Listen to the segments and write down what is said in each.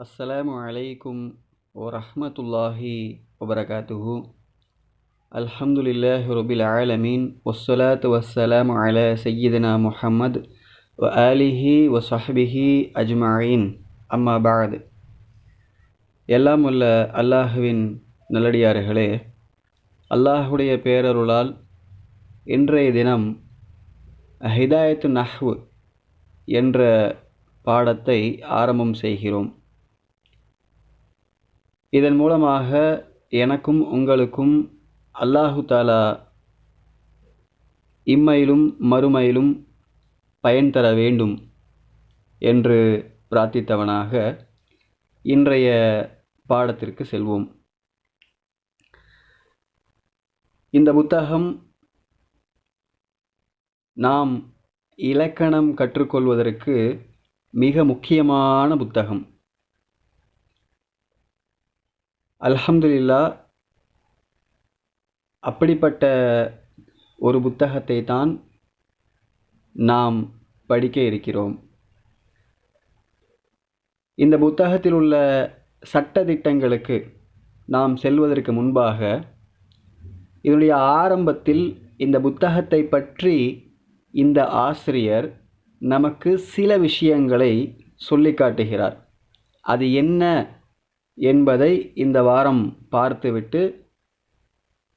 السلام عليكم ورحمة الله وبركاته الحمد لله رب العالمين والصلاة والسلام على سيدنا محمد وآله وصحبه أجمعين أما بعد எல்லாம் உள்ள அல்லாஹுவின் நல்லடியார்களே அல்லாஹுடைய பேரருளால் இன்றைய தினம் ஹிதாயத்து நஹ்வு என்ற பாடத்தை ஆரம்பம் செய்கிறோம் இதன் மூலமாக எனக்கும் உங்களுக்கும் அல்லாஹு தாலா இம்மையிலும் மறுமையிலும் பயன் தர வேண்டும் என்று பிரார்த்தித்தவனாக இன்றைய பாடத்திற்கு செல்வோம். இந்த புத்தகம் நாம் இலக்கணம் கற்றுக்கொள்வதற்கு மிக முக்கியமான புத்தகம். அல்ஹம்துலில்லா அப்படிப்பட்ட ஒரு புத்தகத்தை தான் நாம் படிக்க இருக்கிறோம். இந்த புத்தகத்தில் உள்ள சட்டதிட்டங்களுக்கு நாம் செல்வதற்கு முன்பாக இதனுடைய ஆரம்பத்தில் இந்த புத்தகத்தை பற்றி இந்த ஆசிரியர் நமக்கு சில விஷயங்களை சொல்லி காட்டுகிறார் அது என்ன என்பதை இந்த வாரம் பார்த்துவிட்டு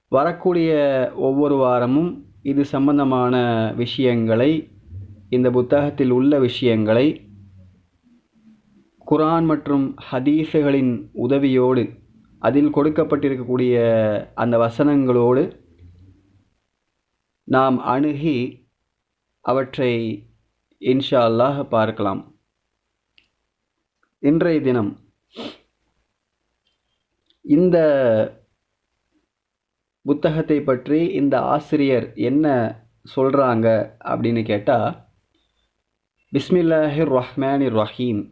வரக்கூடிய ஒவ்வொரு வாரமும் இது சம்பந்தமான விஷயங்களை இந்த புத்தகத்தில் உள்ள விஷயங்களை குரான் மற்றும் ஹதீஸுகளின் உதவியோடு அதில் கொடுக்கப்பட்டிருக்கக்கூடிய அந்த வசனங்களோடு நாம் அணுகி அவற்றை இன்ஷா அல்லாஹ் பார்க்கலாம். இன்றைய தினம் இந்த புத்தகத்தை பற்றி இந்த ஆசிரியர் என்ன சொல்கிறாங்க அப்படின்னு கேட்டால் பிஸ்மில்லாஹிர் ரஹ்மானி ரஹீம்.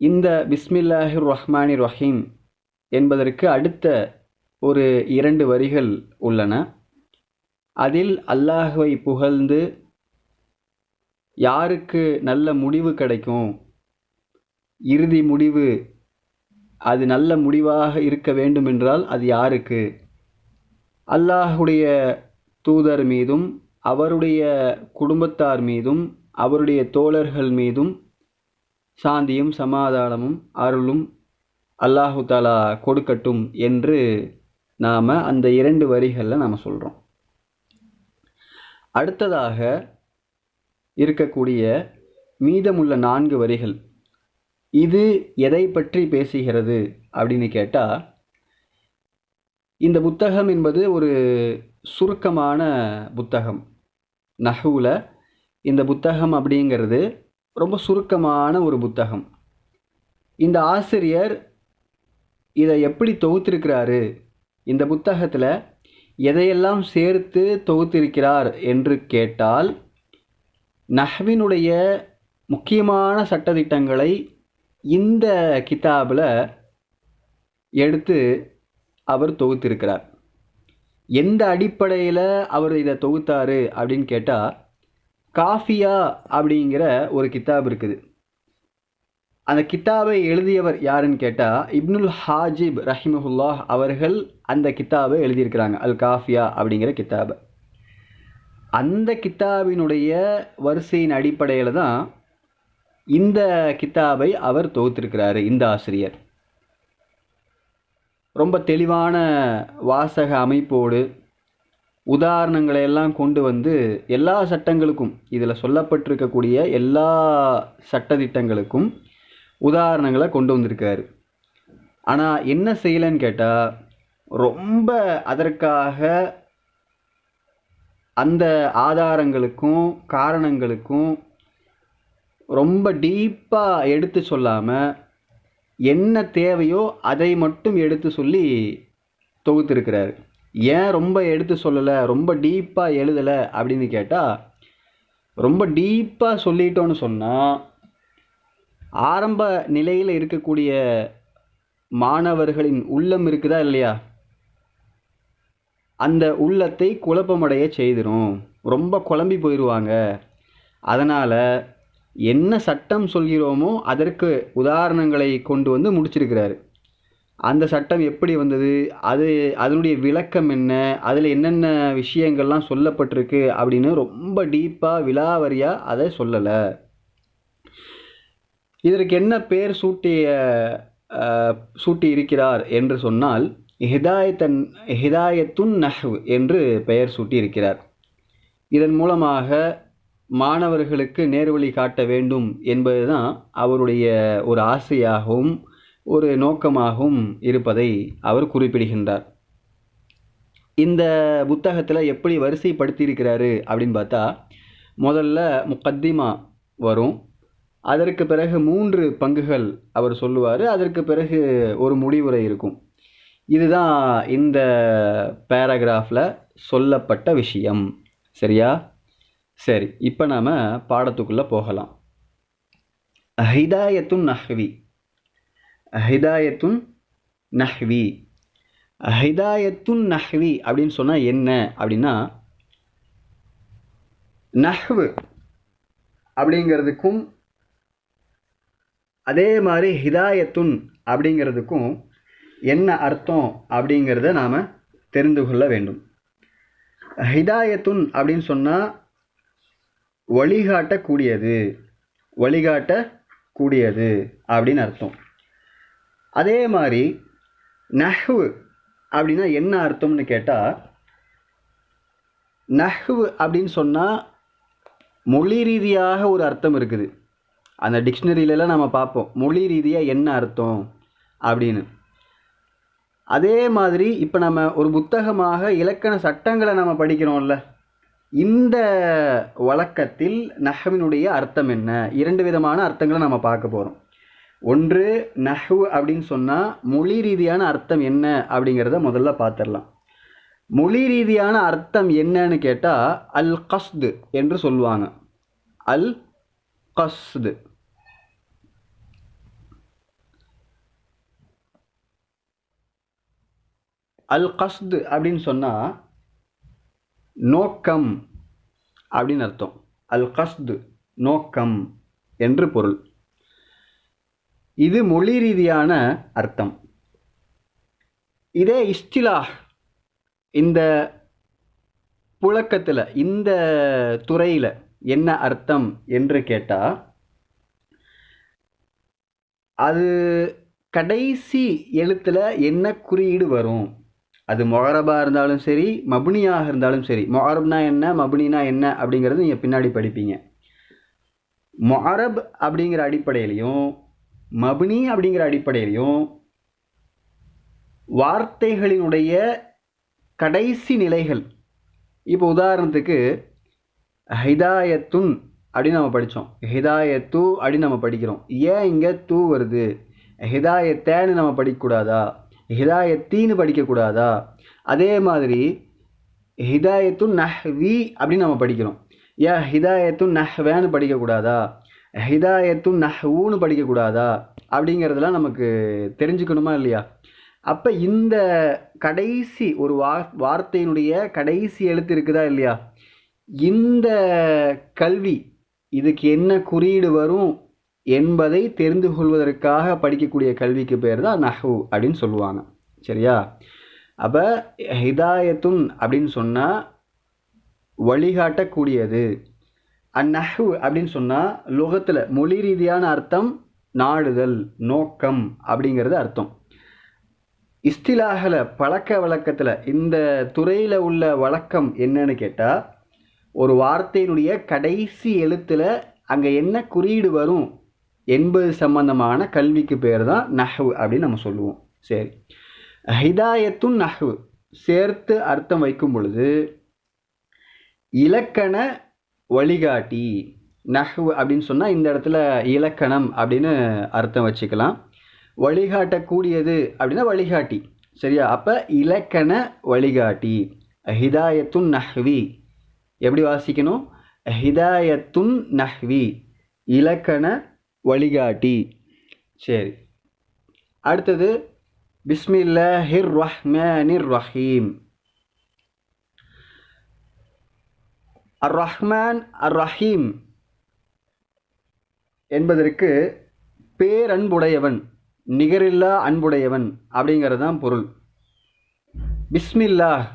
இந்த பிஸ்மில்லாஹிர் ரஹ்மானி ரஹீம் என்பதற்கு அடுத்த ஒரு இரண்டு வரிகள் உள்ளன. அதில் அல்லாஹுவை புகழ்ந்து யாருக்கு நல்ல முடிவு கிடைக்கும்? இறுதி முடிவு அது நல்ல முடிவாக இருக்க வேண்டுமென்றால் அது யாருக்கு? அல்லாஹுடைய தூதர் மீதும் அவருடைய குடும்பத்தார் மீதும் அவருடைய தோழர்கள் மீதும் சாந்தியும் சமாதானமும் அருளும் அல்லாஹு தாலா கொடுக்கட்டும் என்று நாம் அந்த இரண்டு வரிகளில் நாம் சொல்கிறோம் அடுத்ததாக இருக்கக்கூடிய மீதமுள்ள நான்கு வரிகள் இது எதை பற்றி பேசுகிறது அப்படின்னு கேட்டால் இந்த புத்தகம் என்பது ஒரு சுருக்கமான புத்தகம். நஹுவில் இந்த புத்தகம் அப்படிங்கிறது ரொம்ப சுருக்கமான ஒரு புத்தகம். இந்த ஆசிரியர் இதை எப்படி தொகுத்திருக்கிறாரு? இந்த புத்தகத்தில் எதையெல்லாம் சேர்த்து தொகுத்திருக்கிறார் என்று கேட்டால் நஹ்வினுடைய முக்கியமான சட்டத்திட்டங்களை இந்த கிதாபில் எடுத்து அவர் தொகுத்திருக்கிறார். எந்த அடிப்படையில் அவர் இதை தொகுத்தார் அப்படின்னு கேட்டால் காஃபியா அப்படிங்கிற ஒரு கித்தாப் இருக்குது. அந்த கித்தாபை எழுதியவர் யாருன்னு கேட்டால் இப்னுல் ஹாஜிப் ரஹிமஹுல்லாஹ் அவர்கள் அந்த கித்தாபை எழுதியிருக்கிறாங்க அல் காஃபியா அப்படிங்கிற கித்தாபை அந்த கித்தாபினுடைய வரிசையின் அடிப்படையில் தான் இந்த கித்தாபை அவர் தொகுத்திருக்கிறாரு இந்த ஆசிரியர். ரொம்ப தெளிவான வாசக அமைப்போடு உதாரணங்களை எல்லாம் கொண்டு வந்து எல்லா சட்டங்களுக்கும் இதில் சொல்லப்பட்டிருக்கக்கூடிய எல்லா சட்டத்திட்டங்களுக்கும் உதாரணங்களை கொண்டு வந்திருக்காரு. ஆனால் என்ன செய்யலைன்னு கேட்டால் ரொம்ப அதற்காக அந்த ஆதாரங்களுக்கும் காரணங்களுக்கும் ரொம்ப டீப்பாக எடுத்து சொல்லாமல் என்ன தேவையோ அதை மட்டும் எடுத்து சொல்லி தொகுத்திருக்கிறாரு. ஏன் ரொம்ப எடுத்து சொல்லலை ரொம்ப டீப்பாக எழுதலை அப்படின்னு கேட்டால் ரொம்ப டீப்பாக சொல்லிட்டோன்னு சொன்னால் ஆரம்ப நிலையில் இருக்கக்கூடிய மாணவர்களின் உள்ளம் இருக்குதா இல்லையா? அந்த உள்ளத்தை குழப்பமடைய செய்திடும் ரொம்ப குழம்பி போயிடுவாங்க அதனால் என்ன சட்டம் சொல்கிறோமோ அதற்கு உதாரணங்களை கொண்டு வந்து முடிச்சிருக்கிறாரு. அந்த சட்டம் எப்படி வந்தது? அது அதனுடைய விளக்கம் என்ன? அதில் என்னென்ன விஷயங்கள்லாம் சொல்லப்பட்டிருக்கு அப்படின்னு ரொம்ப டீப்பாக விலாவரியாக அதை சொல்லலை. இதற்கு என்ன பேர் சூட்டிய சூட்டி இருக்கிறார் என்று சொன்னால் ஹிதாயத்தன் ஹிதாயத்துன் நஹ்வ் என்று பெயர் சூட்டி இருக்கிறார் இதன் மூலமாக மாணவர்களுக்கு நேர்வழி காட்ட வேண்டும் என்பதுதான் அவருடைய ஒரு ஆசையாகவும் ஒரு நோக்கமாகவும் இருப்பதை அவர் குறிப்பிடுகின்றார். இந்த புத்தகத்தில் எப்படி வரிசைப்படுத்தியிருக்கிறாரு அப்படின்னு பார்த்தா முதல்ல முக்கத்திமா வரும். அதற்கு பிறகு மூன்று பங்குகள் அவர் சொல்லுவார். அதற்கு பிறகு ஒரு முடிவுரை இருக்கும். இதுதான் இந்த பேராகிராஃபில் சொல்லப்பட்ட விஷயம். சரியா? சரி இப்போ நாம் பாடத்துக்குள்ளே போகலாம். ஹிதாயத்துன் நஹ்வி. ஹிதாயத்துன் நஹ்வி. ஹிதாயத்துன் நஹ்வி அப்படின்னு சொன்னால் என்ன? அப்படின்னா நஹ்வு அப்படிங்கிறதுக்கும் அதே மாதிரி ஹிதாயத்துன் அப்படிங்கிறதுக்கும் என்ன அர்த்தம் அப்படிங்கிறத நாம் தெரிந்து கொள்ள வேண்டும். ஹிதாயத்துன் அப்படின்னு சொன்னால் வழிகாட்டக்கூடியது. வழிகாட்டக்கூடியது அப்படின்னு அர்த்தம். அதே மாதிரி நஹ்வு அப்படின்னா என்ன அர்த்தம்னு கேட்டால் நஹ்வு அப்படின்னு சொன்னால் மொழி ரீதியாக ஒரு அர்த்தம் இருக்குது. அந்த டிக்ஷனரியிலலாம் நம்ம பார்ப்போம். மொழி ரீதியாக என்ன அர்த்தம் அப்படின்னு. அதே மாதிரி இப்போ நம்ம ஒரு புத்தகமாக இலக்கண சட்டங்களை நம்ம படிக்கிறோம்ல. இந்த வழக்கத்தில் நஹ்வினுடைய அர்த்தம் என்ன? இரண்டு விதமான அர்த்தங்களை நம்ம பார்க்க போகிறோம் ஒன்று நஹ்வு அப்படின்னு சொன்னால் மொழி ரீதியான அர்த்தம் என்ன அப்படிங்கிறத முதல்ல பார்த்துடலாம். மொழி ரீதியான அர்த்தம் என்னன்னு கேட்டால் அல் கஸ்து என்று சொல்லுவாங்க. அல் கஸ்து. அல் கஸ்து அப்படின்னு சொன்னால் நோக்கம் அப்படின்னு அர்த்தம். அல் கஸ்து நோக்கம் என்று பொருள். இது மொழி ரீதியான அர்த்தம். இதே இஸ்டிலாஹ் இந்த புழக்கத்தில் இந்த துறையில் என்ன அர்த்தம் என்று கேட்டால் அது கடைசி எழுத்தில் என்ன குறியீடு வரும்? அது மொஹரபாக இருந்தாலும் சரி மபுனியாக இருந்தாலும் சரி. மொஹரப்னா என்ன மபுனினா என்ன அப்படிங்கிறது நீங்கள் பின்னாடி படிப்பீங்க. மொஹரப் அப்படிங்கிற அடிப்படையிலையும் மபுனி அப்படிங்கிற அடிப்படையிலையும் வார்த்தைகளினுடைய கடைசி நிலைகள். இப்போ உதாரணத்துக்கு ஹிதாயத்துன் அப்படின்னு நம்ம படித்தோம் ஹிதாயத்து அப்படின்னு நம்ம படிக்கிறோம். ஏன் இங்கே தூ வருது? ஹிதாயத்தேன்னு நம்ம படிக்கக்கூடாதா? ஹிதாயத்தின்னு படிக்கக்கூடாதா? அதே மாதிரி ஹிதாயத்து நஹ்வி அப்படின்னு நம்ம படிக்கிறோம். ஏன் ஹிதாயத்து நஹ்வேன்னு படிக்கக்கூடாதா? ஹிதாயத்து நஹ்வுன்னு படிக்கக்கூடாதா? அப்படிங்கிறதெல்லாம் நமக்கு தெரிஞ்சுக்கணுமா இல்லையா? அப்போ இந்த கடைசி ஒரு வா வார்த்தையினுடைய கடைசி எழுத்து இருக்குதா இல்லையா? இந்த கல்வி இதுக்கு என்ன குறியீடு வரும்? என்பதை தெரிந்து கொள்வதற்காக படிக்கக்கூடிய கல்விக்கு பேர் தான் நஹு அப்படின்னு சொல்லுவாங்க. சரியா? அப்போ ஹிதாயத்துன் அப்படின்னு சொன்னால் வழிகாட்டக்கூடியது. அந்நஹு அப்படின்னு சொன்னால் லோகத்தில் மொழி ரீதியான அர்த்தம் நாடுதல் நோக்கம் அப்படிங்கிறது அர்த்தம். இஸ்திலாகல பழக்க வழக்கத்தில் இந்த துறையில் உள்ள வழக்கம் என்னன்னு கேட்டால் ஒரு வார்த்தையினுடைய கடைசி எழுத்தில் அங்கே என்ன குறியீடு வரும் என்பது சம்பந்தமான கல்விக்கு பேர் தான் நஹ்வு அப்படின்னு நம்ம சொல்லுவோம். சரி. ஹிதாயத்தும் நஹ்வு. சேர்த்து அர்த்தம் வைக்கும் பொழுது இலக்கண வழிகாட்டி. நஹ்வு அப்படின்னு சொன்னால் இந்த இடத்துல இலக்கணம் அப்படின்னு அர்த்தம் வச்சுக்கலாம். வழிகாட்டக்கூடியது அப்படின்னா வழிகாட்டி. சரியா? அப்போ இலக்கண வழிகாட்டி. ஹிதாயத்துன் நஹ்வி. எப்படி வாசிக்கணும்? ஹிதாயத்துன் நஹ்வி. இலக்கண வழிகாட்டி. சரி. அடுத்தது பிஸ்மில்லாஹிர் ரஹ்மானிர் ரஹீம் அர் ரஹ்மான் அர் ரஹீம் என்பதற்கு பேரன்புடையவன் நிகரில்லா அன்புடையவன் அப்படிங்கிறது தான் பொருள். பிஸ்மில்லாஹ்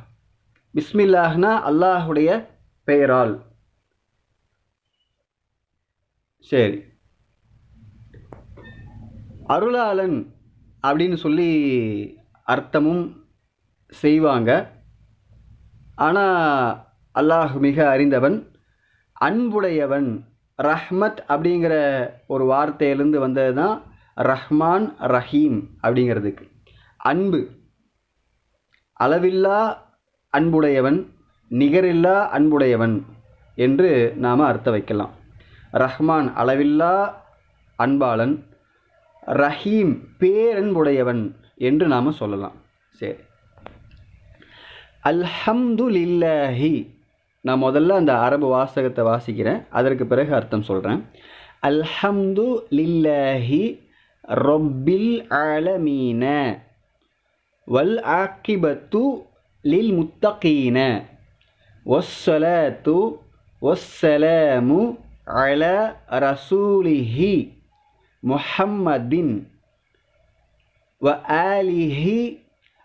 பிஸ்மில்லாஹ்னா அல்லாஹுடைய பெயரால். சரி. அருளாளன் அப்படின்னு சொல்லி அர்த்தமும் செய்வாங்க. ஆனால் அல்லாஹ் மிக அறிந்தவன் அன்புடையவன் ரஹ்மத் அப்படிங்கிற ஒரு வார்த்தையிலேருந்து வந்தது தான் ரஹ்மான் ரஹீம் அப்படிங்கிறதுக்கு. அன்பு. அளவில்லா அன்புடையவன் நிகரில்லா அன்புடையவன் என்று நாம் அர்த்தம் வைக்கலாம். ரஹ்மான் அளவில்லா அன்பாளன் ரஹீம் பேரன்புடையவன் என்று நாம் சொல்லலாம். சரி. அல்ஹம்து லில்லாஹி நான் முதல்ல அந்த அரபு வாசகத்தை வாசிக்கிறேன். அதற்கு பிறகு அர்த்தம் சொல்கிறேன் அல்ஹம்து லில்லாஹி ரொப்பில் ஆலமீன. வல் ஆக்கிபத்து லில் முத்தகீன. ஒஸ்ஸலாத்து ஒஸ்ஸலாமு அல ரசூலிஹி. முஹம்மதின் வ ஆலிஹி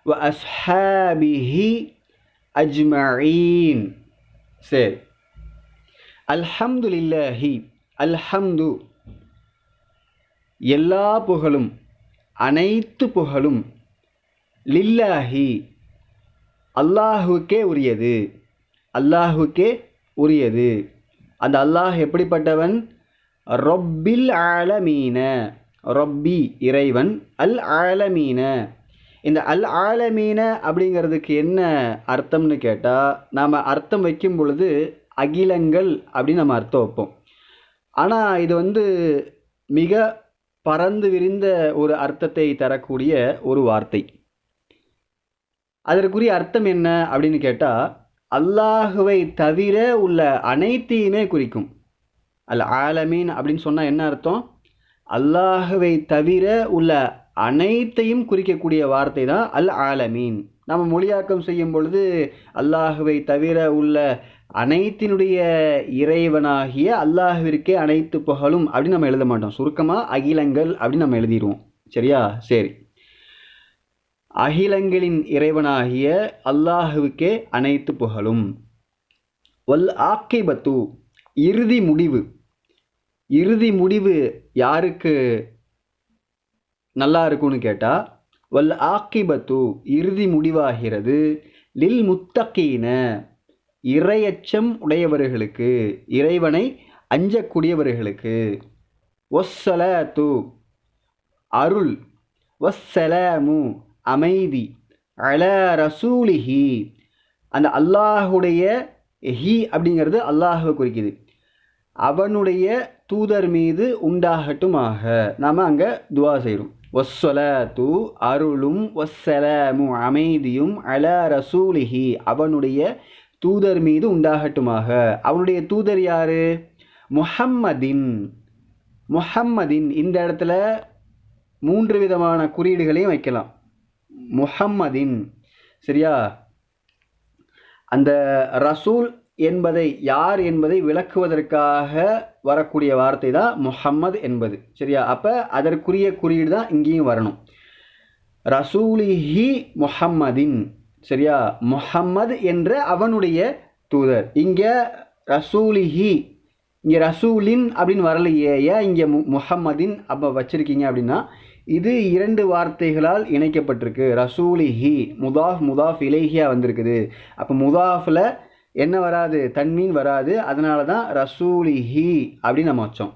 வ அஸ்ஹாபிஹி அஜ்மீன் சரி. அல்ஹம்துலில்லாஹி அல்ஹம்து. எல்லா புகழும் அனைத்து புகழும் லில்லாஹி அல்லாஹுக்கே உரியது. அல்லாஹுக்கே உரியது. அந்த அல்லாஹ் எப்படிப்பட்டவன்? ரொப்பில் ஆலமீன. ரொப்பி இறைவன். அல் ஆலமீன. இந்த அல் ஆலமீன அப்படிங்கிறதுக்கு என்ன அர்த்தம்னு கேட்டால் நாம் அர்த்தம் வைக்கும் பொழுது அகிலங்கள் அப்படின்னு நம்ம அர்த்தம் வைப்போம். ஆனால் இது வந்து மிக பறந்து விரிந்த ஒரு அர்த்தத்தை தரக்கூடிய ஒரு வார்த்தை. அதற்குரிய அர்த்தம் என்ன அப்படின்னு கேட்டால் அல்லாஹுவை தவிர உள்ள அனைத்தையுமே குறிக்கும். அல் ஆலமீன் அப்படின்னு சொன்னால் என்ன அர்த்தம்? அல்லாஹுவை தவிர உள்ள அனைத்தையும் குறிக்கக்கூடிய வார்த்தை தான் அல் ஆலமீன் நம்ம மொழியாக்கம் செய்யும் பொழுது அல்லாஹுவை தவிர உள்ள அனைத்தினுடைய இறைவனாகிய அல்லாஹுவிற்கே அனைத்து புகழும் அப்படின்னு நம்ம எழுத மாட்டோம். சுருக்கமாக அகிலங்கள் அப்படின்னு நம்ம எழுதிடுவோம். சரியா? சரி. அகிலங்களின் இறைவனாகிய அல்லாஹுவுக்கே அனைத்து புகழும். வல் ஆக்கிபத்து இறுதி முடிவு. இறுதி முடிவு யாருக்கு நல்லா இருக்கும்னு கேட்டால் வல் ஆக்கிபத்து இறுதி முடிவாகிறது. லில் முத்தக்கீன இறையச்சம் உடையவர்களுக்கு இறைவனை அஞ்சக்கூடியவர்களுக்கு. ஒஸ்ஸலாத்து அருள். வஸ்ஸலாமு அமைதி. அல ரசூலிஹி அந்த அல்லாஹுடைய ஹி அப்படிங்கிறது அல்லாஹை குறிக்குது. அவனுடைய தூதர் மீது உண்டாகட்டுமாக. நாம் அங்கே துவா செய்கிறோம் ஒஸ்ஸலாத்து அருளும் ஒஸ்ஸலமும் அமைதியும் அல ரசூலிஹி. அவனுடைய தூதர் மீது உண்டாகட்டுமாக. அவனுடைய தூதர் யார்? முஹம்மதின். முஹம்மதின் இந்த இடத்துல மூன்று விதமான குறியீடுகளையும் வைக்கலாம். முஹம்மதின். சரியா? அந்த ரசூல் என்பதை யார் என்பதை விளக்குவதற்காக வரக்கூடிய வார்த்தை தான் முஹம்மது என்பது. சரியா? அப்போ அதற்குரிய குறியீடு தான் இங்கேயும் வரணும். ரசூலிஹி முஹம்மதின் சரியா? முஹம்மது என்ற அவனுடைய தூதர். இங்கே ரசூலிஹி இங்கே ரசூலின் அப்படின்னு வரலையே ஏன் இங்கே மு முஹம்மதின் அப்போ வச்சுருக்கீங்க அப்படின்னா இது இரண்டு வார்த்தைகளால் இணைக்கப்பட்டிருக்கு. ரசூலிஹி முதாஃப் முதாஃப் இலேஹியாக வந்திருக்குது. அப்போ முதாஃபில் என்ன வராது? தன்மீன் வராது. அதனால தான் ரசூலிஹி அப்படின்னு நம்ம வச்சோம்.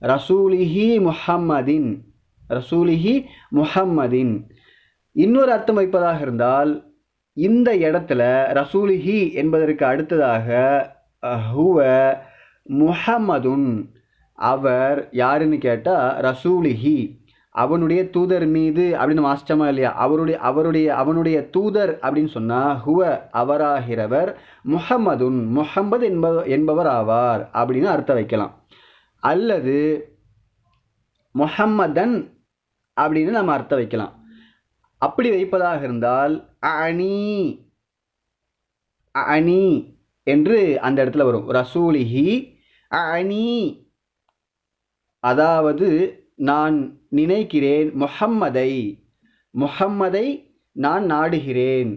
ரசூலிஹி முஹம்மதின் ரசூலிஹி முஹம்மதின். இன்னொரு அர்த்தம் வைப்பதாக இருந்தால் இந்த இடத்துல ரசூலிஹி என்பதற்கு அடுத்ததாக ஹுவ முஹம்மதுன் அவர் யாருன்னு கேட்டால் ரசூலிஹி. அவனுடைய தூதர் மீது அப்படின்னு வாசித்தோமா இல்லையா? அவருடைய அவருடைய அவனுடைய தூதர் அப்படின்னு சொன்னால் ஹுவ அவராகிறவர் முஹம்மதுன் முஹம்மது என்ப என்பவர் ஆவார் அப்படின்னு அர்த்தம் வைக்கலாம். அல்லது முஹம்மதன் அப்படின்னு நம்ம அர்த்தம் வைக்கலாம். அப்படி வைப்பதாக இருந்தால் அணி அணி என்று அந்த இடத்துல வரும். ரசூலிஹி அணி அதாவது நான் நினைக்கிறேன் முஹம்மதை முஹம்மதை நான் நாடுகிறேன்.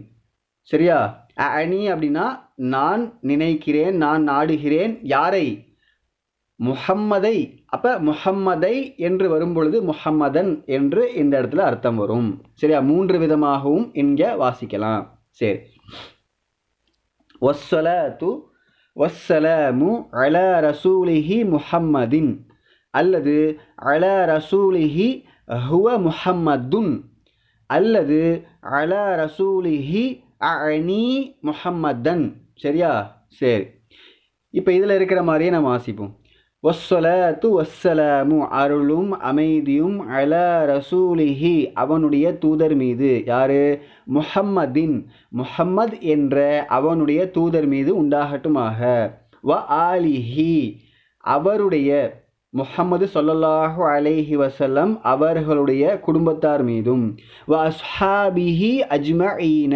சரியா? அணி அப்படின்னா நான் நினைக்கிறேன் நான் நாடுகிறேன். யாரை? முஹம்மதை. அப்போ முஹம்மதை என்று வரும்பொழுது முஹம்மதன் என்று இந்த இடத்துல அர்த்தம் வரும். சரியா? மூன்று விதமாகவும் இங்க வாசிக்கலாம். சரி. ஒஸ்ஸல து ஒஸ்ஸலமு அல ரசூலிஹி முஹம்மதின். அல்லது அல ரசூலிஹி ஹுவ முஹம்மதுன். அல்லது அல ரசூலிஹி அனி முஹம்மதன். சரியா? சரி. இப்போ இதில் இருக்கிற மாதிரியே நம்ம வாசிப்போம். வஸ்ஸலாத்து ஒஸ்ஸலமு அருளும் அமைதியும் அல ரசூலிஹி அவனுடைய தூதர் மீது. யாரு? முஹம்மதின். முஹம்மத் என்ற அவனுடைய தூதர் மீது உண்டாகட்டுமாக. வ ஆலிஹி அவருடைய முஹம்மது சொல்லல்லாஹு அலைஹி வசல்லம் அவர்களுடைய குடும்பத்தார் மீதும் வ அஸ்ஹாபிஹி அஜ்மஈன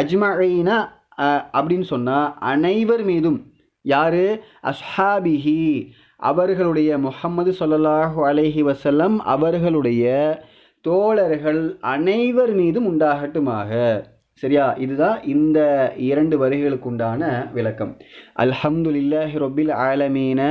அஜ்மஈன அப்படின்னு சொன்னால் அனைவர் மீதும். யார்? அஸ்ஹாபிஹி. அவர்களுடைய முஹம்மது சொல்லல்லாஹு அலைஹி வசல்லம் அவர்களுடைய தோழர்கள் அனைவர் மீதும் உண்டாகட்டுமாக. சரியா? இதுதான் இந்த இரண்டு வரிகளுக்கு உண்டான விளக்கம். அல்ஹம்துலில்லாஹி ரொபில் ஆலமீன.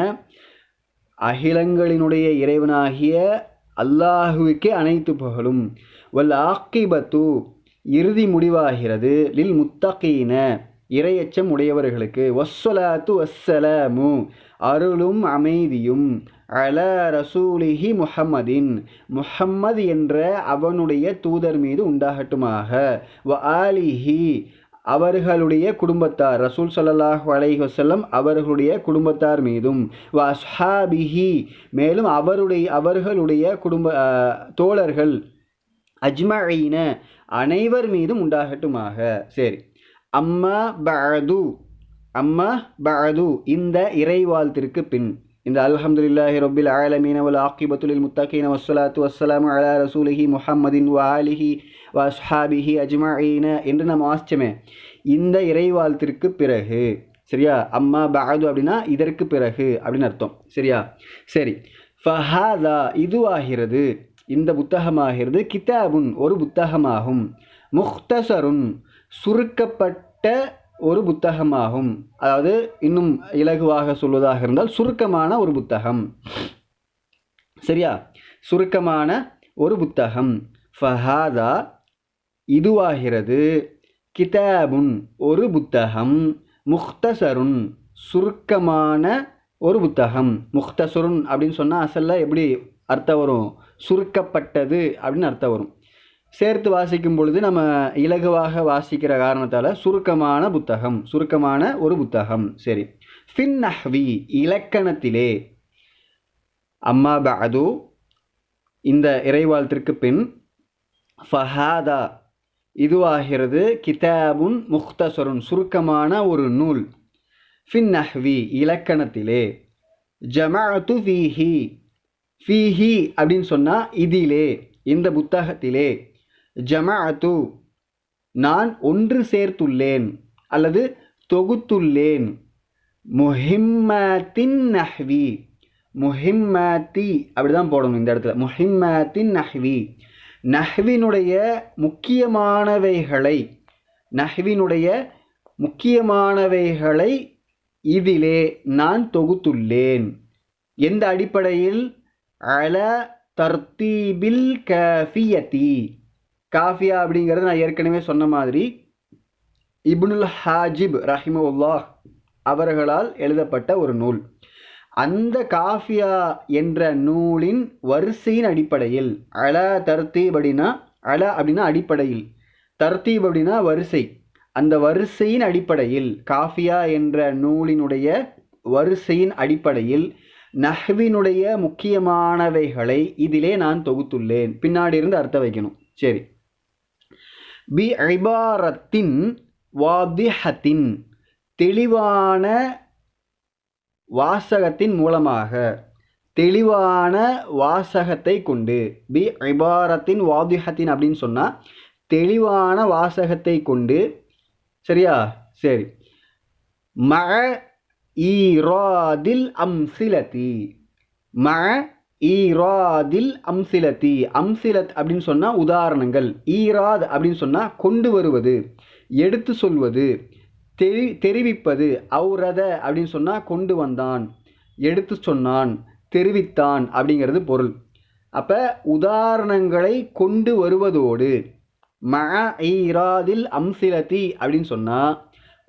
அகிலங்களினுடைய இறைவனாகிய அல்லாஹுவுக்கே அனைத்து புகழும். வல் ஆக்கிபத்து இறுதி முடிவாகிறது. லில் முத்தகீன இரையச்சம் உடையவர்களுக்கு. வஸ்ஸலாத்து வஸ்ஸலாமு அருளும் அமைதியும். அல ரசூலிஹி முஹம்மதின். முஹம்மது என்ற அவனுடைய தூதர் மீது உண்டாகட்டுமாக. வ ஆலிஹி அவர்களுடைய குடும்பத்தார் ரசூல் சல்லாஹ் அலைஹசல்லம் அவர்களுடைய குடும்பத்தார் மீதும். வ அஸ்ஹாபிஹி மேலும் அவருடைய அவர்களுடைய குடும்ப தோழர்கள் அஜ்மஈன அனைவர் மீதும் உண்டாகட்டுமாக. சரி. அம்மா பஅது அம்மா பஅது இந்த இறைவாழ்த்திற்கு பின். இந்த அல்ஹம்துலில்லாஹி ரொபில் ஆலமீன வல் ஆக்கிபத்துலில் முத்தகீன வஸ்ஸலாத்து வஸ்ஸலாமு அலா ரசூலிஹி முஹம்மதின் வாலிஹி ஆலிஹி அஜ்மாயின அஜ்மஈன என்று நம்ம வாசித்தோமே இந்த இறைவாழ்த்திற்கு பிறகு சரியா? அம்மா பகது அப்படின்னா இதற்கு பிறகு அப்படின்னு அர்த்தம் சரியா? சரி. ஃபஹாதா இதுவாகிறது. இந்த புத்தகமாகிறது கிதாபுன் ஒரு புத்தகமாகும். முக்தசருன் சுருக்கப்பட்ட ஒரு புத்தகமாகும். அதாவது இன்னும் இலகுவாக சொல்வதாக இருந்தால் சுருக்கமான ஒரு புத்தகம். சரியா? சுருக்கமான ஒரு புத்தகம். ஃபஹாதா இதுவாகிறது. கிதாபுன் ஒரு புத்தகம் முக்தசருன் சுருக்கமான ஒரு புத்தகம். முக்தசருன் அப்படின்னு சொன்னால் அசல்ல எப்படி அர்த்தம் வரும்? சுருக்கப்பட்டது அப்படின்னு அர்த்தம் வரும். சேர்த்து வாசிக்கும் பொழுது நம்ம இலகுவாக வாசிக்கிற காரணத்தால் சுருக்கமான புத்தகம் சுருக்கமான ஒரு புத்தகம். சரி. ஃபின் நஹ்வி இலக்கணத்திலே. அம்மா பஅது இந்த இறைவாழ்த்திற்கு பின் ஃபஹாதா இதுவாகிறது கிதாபுன் முக்தசருன் சுருக்கமான ஒரு நூல். ஃபின் நஹ்வி இலக்கணத்திலே. ஜமாத்து ஃபீஹி ஃபீஹி அப்படின்னு சொன்னால் இதிலே இந்த புத்தகத்திலே. ஜமாஅத்து நான் ஒன்று சேர்த்துள்ளேன் அல்லது தொகுத்துள்ளேன். முஹிம்மத்தின் நஹ்வி முஹிம்மத்தி அப்படி தான் போடணும் இந்த இடத்துல. முஹிம்மத்தின் நஹ்வி நஹ்வினுடைய முக்கியமானவைகளை நஹ்வினுடைய முக்கியமானவைகளை இதிலே நான் தொகுத்துள்ளேன். எந்த அடிப்படையில்? அல தர்த்தீபில் கஃபியத்தி காஃபியா அப்படிங்கிறது நான் ஏற்கனவே சொன்ன மாதிரி இப்னுல் ஹாஜிப் ரஹிமுல்லா அவர்களால் எழுதப்பட்ட ஒரு நூல். அந்த காஃபியா என்ற நூலின் வரிசையின் அடிப்படையில் அல தர்த்தீப் அப்படின்னா அல அப்படின்னா அடிப்படையில் தர்த்தீப் அப்படின்னா வரிசை. அந்த வரிசையின் அடிப்படையில் காஃபியா என்ற நூலினுடைய வரிசையின் அடிப்படையில் நஹ்வினுடைய முக்கியமானவைகளை இதிலே நான் தொகுத்துள்ளேன். பின்னாடி இருந்து அர்த்தம் வைக்கணும். சரி. பி ஐபாரத்தின் வாதிஹத்தின் தெளிவான வாசகத்தின் மூலமாக. தெளிவான வாசகத்தை கொண்டு. பி ஐபாரத்தின் வாதிஹத்தின் அப்படின்னு சொன்னால் தெளிவான வாசகத்தை கொண்டு. சரியா? சரி. ம ஈராதில் அம்சிலதி. ம ஈராதில் அம்சிலத்தி அம்சிலத் அப்படின்னு சொன்னால் உதாரணங்கள். ஈராத் அப்படின்னு சொன்னால் கொண்டு வருவது எடுத்து சொல்வது. தெரி தெரிவிப்பது அவுரத அப்படின்னு சொன்னால் கொண்டு வந்தான் எடுத்து சொன்னான் தெரிவித்தான் அப்படிங்கிறது பொருள். அப்போ உதாரணங்களை கொண்டு வருவதோடு ம ஈராதில் அம்சிலத்தி அப்படின்னு சொன்னால்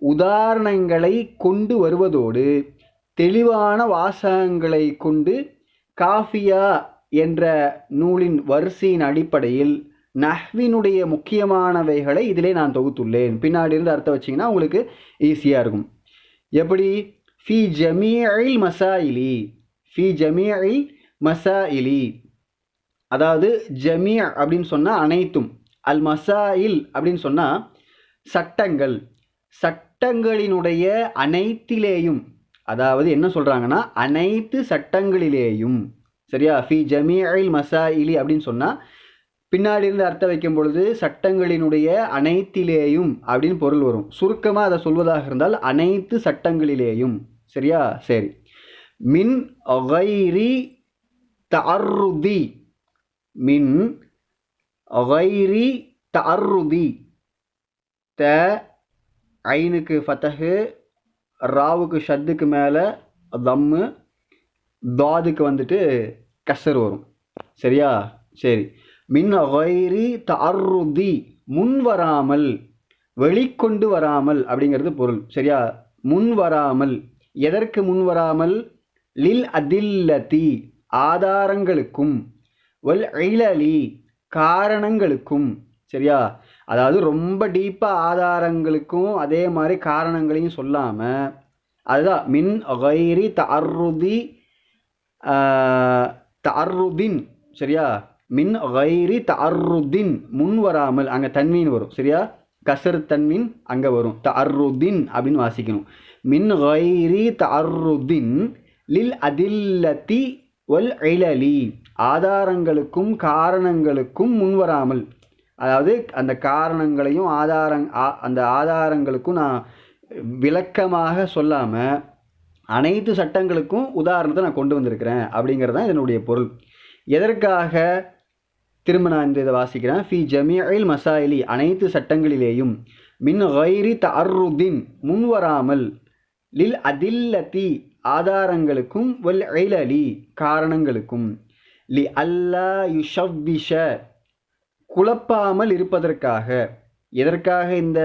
உதாரணங்களை கொண்டு வருவதோடு தெளிவான வாசகங்களை கொண்டு காஃபியா என்ற நூலின் வரிசையின் அடிப்படையில் நஹ்வினுடைய முக்கியமானவைகளை இதிலே நான் தொகுத்துள்ளேன். பின்னாடி இருந்து அர்த்தம் வச்சிங்கன்னா உங்களுக்கு ஈஸியாக இருக்கும். எப்படி? ஃபி ஜமீஇல் மசாயிலி. ஃபி ஜமீஇல் மசாயிலி. அதாவது ஜமீ அப்படின்னு சொன்னால் அனைத்தும். அல் மசாயில் அப்படின்னு சொன்னால் சட்டங்கள். சட்டங்களினுடைய அனைத்திலேயும் அதாவது என்ன சொல்கிறாங்கன்னா அனைத்து சட்டங்களிலேயும் சரியா? ஃபி ஜமீஇல் மசாயிலி அப்படின்னு சொன்னால் பின்னாடி இருந்து அர்த்தம் வைக்கும் பொழுது சட்டங்களினுடைய அனைத்திலேயும் அப்படின்னு பொருள் வரும். சுருக்கமாக அதை சொல்வதாக இருந்தால் அனைத்து சட்டங்களிலேயும். சரியா? சரி. மின் ஒகைரி தஅர்ருதி. மின் ஒகைரி தஅர்ருதி. த ஐனுக்கு ஃபத்தகு ராவுக்கு ஷத்துக்கு மேலே தம்மு தாதுக்கு வந்துட்டு கசர் வரும். சரியா? சரி. மின் ஒகைரி தஅர்ருதி முன் வராமல் வெளிக்கொண்டு வராமல் அப்படிங்கிறது பொருள். சரியா? முன் வராமல். எதற்கு முன் வராமல்? லில் அதில்லதி ஆதாரங்களுக்கும். வல் இழலி காரணங்களுக்கும். சரியா? அதாவது ரொம்ப டீப்பாக ஆதாரங்களுக்கும் அதே மாதிரி காரணங்களையும் சொல்லாமல் அதுதான் மின் கைரி தஅர்ருதி தஅர்ருதின் சரியா? மின் வைரி தஅர்ருதின் முன் வராமல் அங்கே தன்மீன் வரும். சரியா? கசர் தன்மீன் அங்கே வரும். தஅர்ருதின் அப்படின்னு வாசிக்கணும். மின் வைரி தஅர்ருதின் லில் அதில்லத்தி ஒல் இழலி ஆதாரங்களுக்கும் காரணங்களுக்கும் முன்வராமல். அதாவது அந்த காரணங்களையும் ஆதாரங் அந்த ஆதாரங்களுக்கும் நான் விளக்கமாக சொல்லாமல் அனைத்து சட்டங்களுக்கும் உதாரணத்தை நான் கொண்டு வந்திருக்கிறேன் அப்படிங்கிறது தான் இதனுடைய பொருள். எதற்காக திரும்ப நான் இந்த இதை வாசிக்கிறேன். ஃபி ஜமியில் மசாயிலி அனைத்து சட்டங்களிலேயும். மின் ஹைரி தஅர்ருதின் முன்வராமல். லில் அதில்லத்தி ஆதாரங்களுக்கும். வல் ஐலலி காரணங்களுக்கும். லி அல்லா யுஷவ்விஷ குழப்பாமல் இருப்பதற்காக. எதற்காக இந்த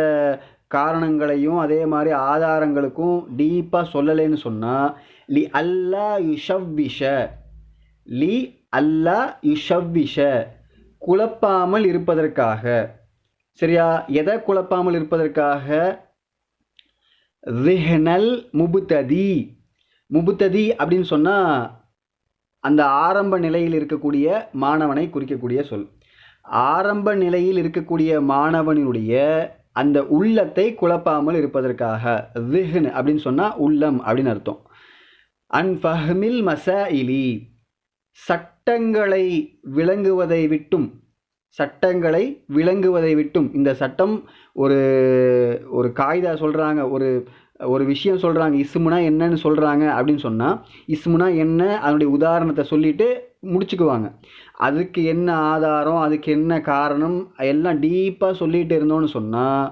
காரணங்களையும் அதே மாதிரி ஆதாரங்களுக்கும் டீப்பாக சொல்லலைன்னு சொன்னால் லி அல்லா யுஷவ்விஷ லி அல்லா யுஷவ்விஷ குழப்பாமல் இருப்பதற்காக. சரியா? எதை குழப்பாமல் இருப்பதற்காக? விஹனல் முபுத்ததி. முபுத்ததி அப்படின்னு சொன்னால் அந்த ஆரம்ப நிலையில் இருக்கக்கூடிய மாணவனை குறிக்கக்கூடிய சொல். ஆரம்ப நிலையில் இருக்கக்கூடிய மாணவனுடைய அந்த உள்ளத்தை குழப்பாமல் இருப்பதற்காக. விஹ்னு அப்படின்னு சொன்னால் உள்ளம் அப்படின்னு அர்த்தம். அன் ஃபஹ்மில் இலி சட்டங்களை விளங்குவதை விட்டும் சட்டங்களை விளங்குவதை விட்டும். இந்த சட்டம் ஒரு ஒரு காய்தா சொல்கிறாங்க ஒரு ஒரு விஷயம் சொல்கிறாங்க இஸ்முனா என்னன்னு சொல்கிறாங்க அப்படின்னு சொன்னால் இஸ்முனா என்ன அதனுடைய உதாரணத்தை சொல்லிட்டு முடிச்சுக்குவாங்க. அதுக்கு என்ன ஆதாரம் அதுக்கு என்ன காரணம் எல்லாம் டீப்பாக சொல்லிகிட்டு இருந்தோன்னு சொன்னால்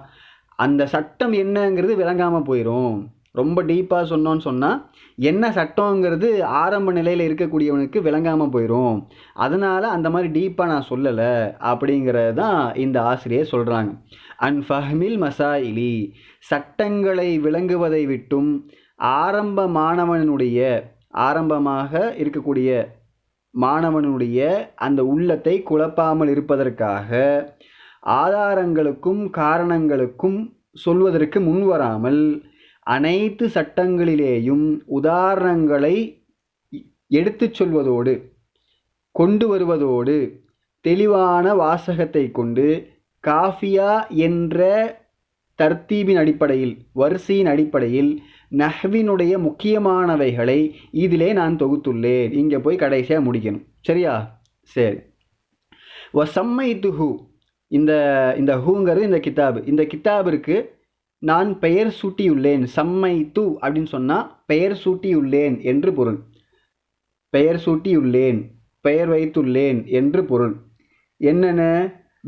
அந்த சட்டம் என்னங்கிறது விளங்காமல் போயிடும் ரொம்ப டீப்பாக சொன்னோன்னு சொன்னால் என்ன சட்டங்கிறது ஆரம்ப நிலையில் இருக்கக்கூடியவனுக்கு விளங்காமல் போயிடும் அதனால் அந்த மாதிரி டீப்பாக நான் சொல்லலை அப்படிங்கிறது தான் இந்த ஆசிரியர் சொல்கிறாங்க அன் ஃபஹ்மில் மசாயிலி சட்டங்களை விளங்குவதை விட்டும் ஆரம்ப மாணவனுடைய ஆரம்பமாக இருக்கக்கூடிய மாணவனுடைய அந்த உள்ளத்தை குழப்பாமல் இருப்பதற்காக ஆதாரங்களுக்கும் காரணங்களுக்கும் சொல்வதற்கு முன்வராமல் அனைத்து சட்டங்களிலேயும் உதாரணங்களை எடுத்துச் சொல்வதோடு கொண்டு வருவதோடு தெளிவான வாசகத்தை கொண்டு காஃபியா என்ற தர்த்தீபின் அடிப்படையில் வரிசையின் அடிப்படையில் நஹ்வினுடைய முக்கியமானவைகளை இதிலே நான் தொகுத்துள்ளேன். இங்கே போய் கடைசியாக முடிக்கணும். சரியா? சரி. வசம்மை சம்மை துஹு இந்த இந்த ஹூங்கிறது இந்த கித்தாபு. இந்த கித்தாபிற்கு நான் பெயர் சூட்டியுள்ளேன் சம்மை து அப்படின்னு சொன்னால் பெயர் சூட்டியுள்ளேன் என்று பொருள். பெயர் சூட்டியுள்ளேன் பெயர் வைத்துள்ளேன் என்று பொருள். என்னென்ன?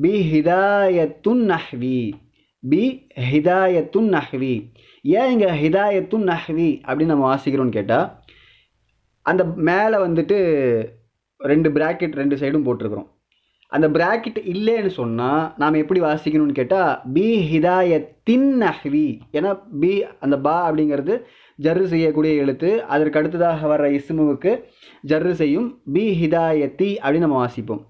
பி ஹிதாயத்துன் நஹ்வி. பி ஹிதாயத்துன் நஹ்வி. ஏன் இங்கே ஹிதாயத்துன் நஹ்வி அப்படின்னு நம்ம வாசிக்கிறோம்னு கேட்டால் அந்த மேலே வந்துட்டு ரெண்டு பிராக்கெட் ரெண்டு சைடும் போட்டிருக்கிறோம். அந்த பிராக்கெட் இல்லைன்னு சொன்னால் நாம் எப்படி வாசிக்கணும்னு கேட்டால் பி ஹிதாயத்தின் நஹ்வி ஏன்னா பி அந்த பா அப்படிங்கிறது ஜர்ரு செய்யக்கூடிய எழுத்து. அதற்கு அடுத்ததாக வர்ற இஸ்முவுக்கு ஜர்ரு செய்யும் பி ஹிதாயத்தி அப்படின்னு நம்ம வாசிப்போம்.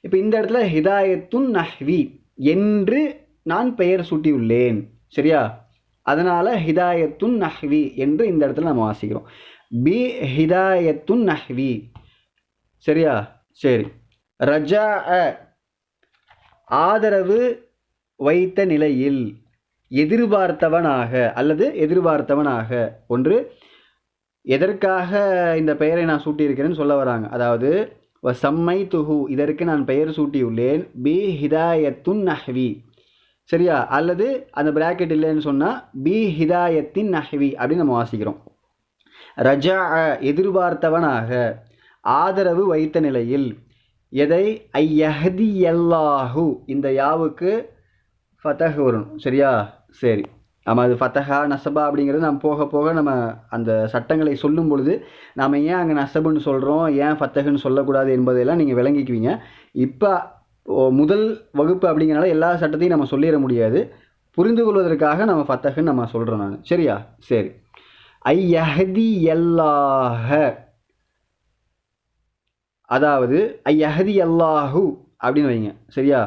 இப்போ இந்த இடத்துல ஹிதாயத்துன் நஹ்வி என்று நான் பெயர் சூட்டியுள்ளேன். சரியா? அதனால் ஹிதாயத்துன் நஹ்வி என்று இந்த இடத்துல நம்ம வாசிக்கிறோம். பி ஹிதாயத்துன் நஹ்வி சரியா? சரி. ரஜா ஆதரவு வைத்த நிலையில் எதிர்பார்த்தவனாக அல்லது எதிர்பார்த்தவனாக ஒன்று எதற்காக இந்த பெயரை நான் சூட்டியிருக்கிறேன்னு சொல்ல வராங்க. அதாவது வ சம்மை துஹு இதற்கு நான் பெயர் சூட்டியுள்ளேன் பி ஹிதாயத்துன் நஹ்வி. சரியா? அல்லது அந்த பிராக்கெட் இல்லைன்னு சொன்னால் பி ஹிதாயத்தின் நஹ்வி அப்படின்னு நம்ம வாசிக்கிறோம். ரஜா எதிர்பார்த்தவனாக ஆதரவு வைத்த நிலையில் எதை? ஐயஹதி எல்லாஹு இந்த யாவுக்கு ஃபத்தஹ் வரும். சரியா? சரி. நம்ம அது ஃபத்தஹா நசபா அப்படிங்கிறது நம்ம போக போக நம்ம அந்த சட்டங்களை சொல்லும் பொழுது நாம் ஏன் அங்கே நசபுன்னு சொல்கிறோம் ஏன் ஃபத்தஹுன்னு சொல்லக்கூடாது என்பதையெல்லாம் நீங்கள் விளங்கிக்குவீங்க. இப்போ முதல் வகுப்பு அப்படிங்கிறனால எல்லா சட்டத்தையும் நம்ம சொல்லிட முடியாது. புரிந்து கொள்வதற்காக நம்ம ஃபத்தஹுன்னு நம்ம சொல்கிறோம் நான். சரியா? சரி. ஐயஹதி எல்லாஹ அதாவது ஐயஹதி அல்லாஹு அப்படின்னு வைங்க. சரியா?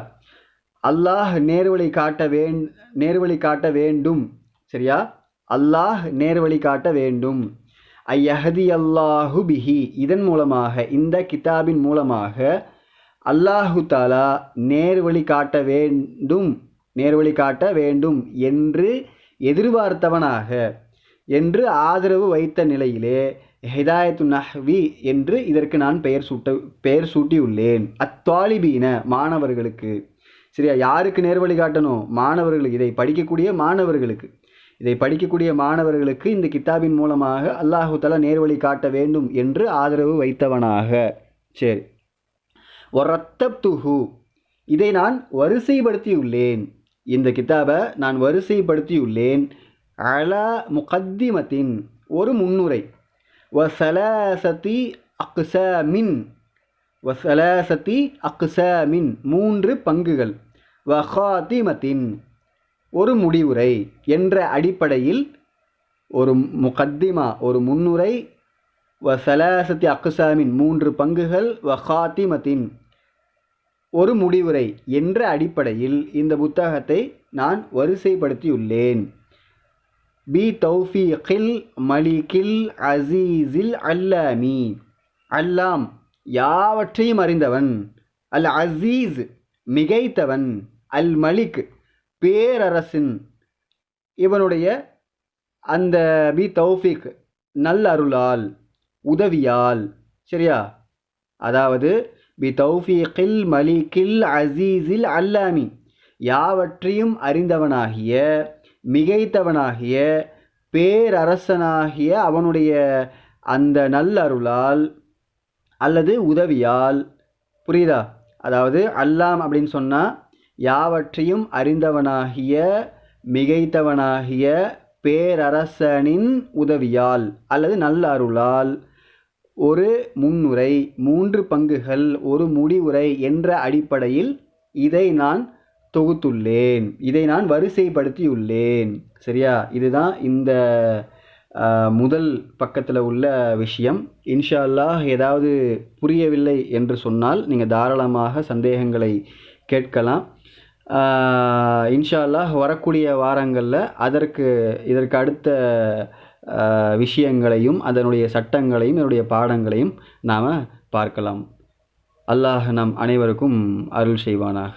அல்லாஹ் நேர்வழி காட்ட வேண் நேர்வழி காட்ட வேண்டும். சரியா? அல்லாஹ் நேர்வழி காட்ட வேண்டும். ஐயஹதி அல்லாஹு பிஹி இதன் மூலமாக இந்த கிதாபின் மூலமாக அல்லாஹு தாலா நேர்வழி காட்ட வேண்டும் நேர்வழி காட்ட வேண்டும் என்று எதிர்பார்த்தவனாக என்று ஆதரவு வைத்த நிலையிலே ஹிதாயத்து நஹ்வி என்று இதற்கு நான் பெயர் சூட்ட பெயர் சூட்டியுள்ளேன். அத்வாலிபீன மாணவர்களுக்கு. சரியா? யாருக்கு நேர்வழி காட்டணும்? மாணவர்களுக்கு இதை படிக்கக்கூடிய மாணவர்களுக்கு. இதை படிக்கக்கூடிய மாணவர்களுக்கு இந்த கித்தாபின் மூலமாக அல்லாஹு தலா நேர்வழி காட்ட வேண்டும் என்று ஆதரவு வைத்தவனாக. சரி. ஒரத்தப்துஹு இதை நான் வரிசைப்படுத்தியுள்ளேன். இந்த கித்தாபை நான் வரிசைப்படுத்தியுள்ளேன். அலா முகத்திமத்தின் ஒரு முன்னுரை. வசலாசதி அக்சாமின் வசலாசதி அக்சாமின் மூன்று பங்குகள். வஹாதிமத்தின் ஒரு முடிவுரை என்ற அடிப்படையில் ஒரு முகத்திமா ஒரு முன்னுரை. வசலாசத்தி அக்ஸாமின் மூன்று பங்குகள். வஹாத்திமத்தின் ஒரு முடிவுரை என்ற அடிப்படையில் இந்த புத்தகத்தை நான் வரிசைப்படுத்தியுள்ளேன். பி தௌஃபீகில் மலிகில் அசீஸில் அல்லாமி அல்லாம் யாவற்றையும் அறிந்தவன். அல் அசீஸ் மிகைத்தவன். அல் மலிக் பேரரசின். இவனுடைய அந்த பி தௌஃபிக் நல்லருளால் உதவியால் சரியா? அதாவது பி தௌஃபீகில் மலிகில் அசீஸில் அல்லாமி யாவற்றையும் அறிந்தவனாகிய மிகைத்தவனாகிய பேரரசனாகிய அவனுடைய அந்த நல்லருளால் அல்லது உதவியால் புரியுதா? அதாவது அல்லாம் அப்படின்னு சொன்னால் யாவற்றையும் அறிந்தவனாகிய மிகைத்தவனாகிய பேரரசனின் உதவியால் அல்லது நல்ல அருளால் ஒரு முன்னுரை மூன்று பங்குகள் ஒரு முடிவுரை என்ற அடிப்படையில் இதை நான் தொகுத்துள்ளேன். இதை நான் வரிசைப்படுத்தியுள்ளேன். சரியா? இதுதான் இந்த முதல் பக்கத்தில் உள்ள விஷயம். இன்ஷா அல்லாஹ் ஏதாவது புரியவில்லை என்று சொன்னால் நீங்கள் தாராளமாக சந்தேகங்களை கேட்கலாம். இன்ஷா அல்லாஹ் வரக்கூடிய வாரங்களில் அதற்கு இதற்கு அடுத்த விஷயங்களையும் அதனுடைய சட்டங்களையும் என்னுடைய பாடங்களையும் நாம் பார்க்கலாம். அல்லாஹ் நம் அனைவருக்கும் அருள் செய்வானாக.